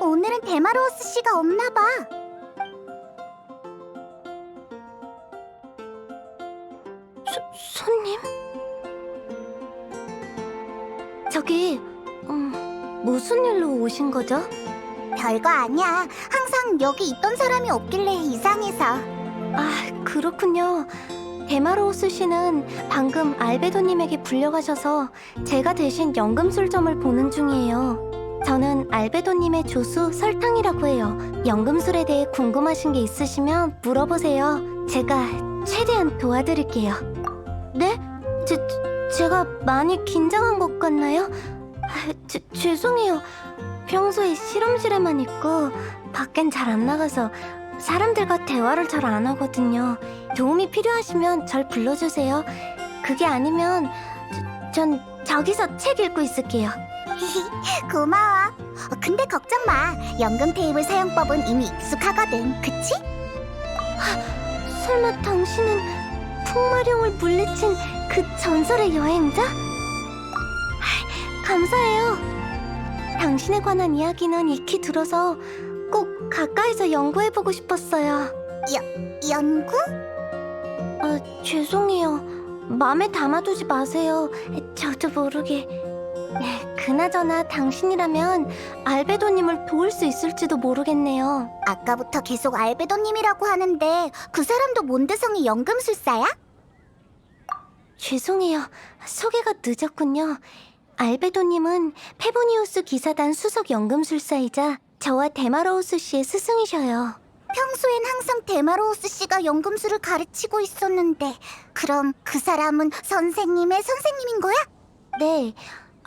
오늘은 데마로우스 씨가 없나 봐. 손님? 저기, 음, 무슨 일로 오신 거죠? 별거 아니야. 항상 여기 있던 사람이 없길래 이상해서. 아, 그렇군요. 데마로우스 씨는 방금 알베도님에게 불려가셔서 제가 대신 연금술점을 보는 중이에요. 저는 알베도님의 조수 설탕이라고 해요. 연금술에 대해 궁금하신 게 있으시면 물어보세요. 제가 최대한 도와드릴게요. 네? 제, 제가 많이 긴장한 것 같나요? 아, 제, 죄송해요. 평소에 실험실에만 있고 밖엔 잘 안 나가서 사람들과 대화를 잘 안 하거든요. 도움이 필요하시면 절 불러주세요. 그게 아니면 저- 전 저기서 책 읽고 있을게요. 고마워. 어, 근데 걱정 마. 연금 테이블 사용법은 이미 익숙하거든. 그치? 설마 당신은 풍마룡을 물리친 그 전설의 여행자? 아, 감사해요. 당신에 관한 이야기는 익히 들어서 꼭 가까이서 연구해보고 싶었어요. 연구? 아, 죄송해요. 마음에 담아두지 마세요. 저도 모르게. 네, 그나저나 당신이라면 알베도님을 도울 수 있을지도 모르겠네요. 아까부터 계속 알베도님이라고 하는데 그 사람도 몬드성의 연금술사야? 죄송해요. 소개가 늦었군요. 알베도님은 페보니우스 기사단 수석 연금술사이자 저와 데마로우스 씨의 스승이셔요. 평소엔 항상 데마로우스 씨가 연금술을 가르치고 있었는데 그럼 그 사람은 선생님의 선생님인 거야? 네,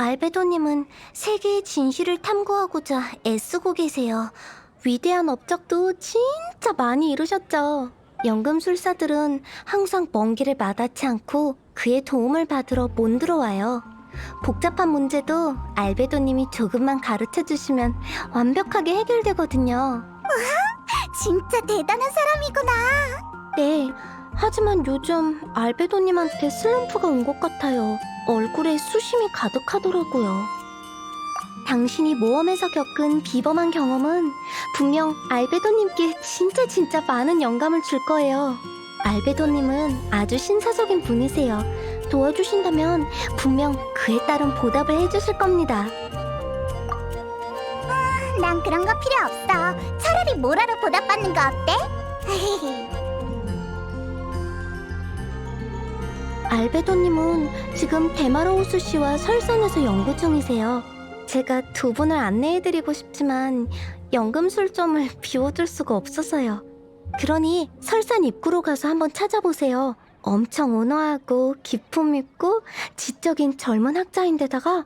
알베도님은 세계의 진실을 탐구하고자 애쓰고 계세요. 위대한 업적도 진짜 많이 이루셨죠. 연금술사들은 항상 먼 길을 마다치 않고 그의 도움을 받으러 몬드로 와요. 복잡한 문제도 알베도님이 조금만 가르쳐 주시면 완벽하게 해결되거든요. 진짜 대단한 사람이구나. 네, 하지만 요즘 알베도님한테 슬럼프가 온 것 같아요. 얼굴에 수심이 가득하더라고요. 당신이 모험에서 겪은 비범한 경험은 분명 알베도님께 진짜 진짜 많은 영감을 줄 거예요. 알베도님은 아주 신사적인 분이세요. 도와주신다면 분명 그에 따른 보답을 해주실 겁니다. 난 그런 거 필요 없어. 차라리 모라로 보답받는 거 어때? 알베도님은 지금 데마로우스 씨와 설산에서 연구 중이세요. 제가 두 분을 안내해드리고 싶지만 연금술점을 비워둘 수가 없어서요. 그러니 설산 입구로 가서 한번 찾아보세요. 엄청 온화하고 기품 있고 지적인 젊은 학자인데다가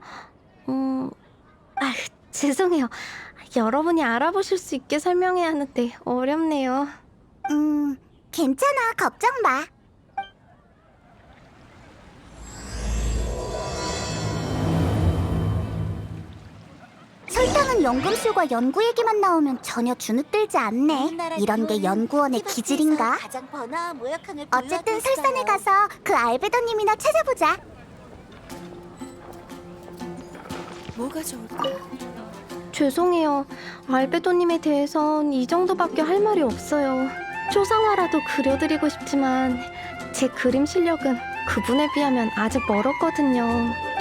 음... 아 죄송해요. 여러분이 알아보실 수 있게 설명해야 하는데 어렵네요. 음, 괜찮아. 걱정 마. 설탕은 연금술과 연구 얘기만 나오면 전혀 주눅들지 않네. 이런 게 연구원의 기질인가? 어쨌든 설산에 가서 그 알베도님이나 찾아보자. 뭐가 좋을까? 죄송해요. 알베도님에 대해선 이 정도밖에 할 말이 없어요. 초상화라도 그려드리고 싶지만 제 그림 실력은 그분에 비하면 아직 멀었거든요.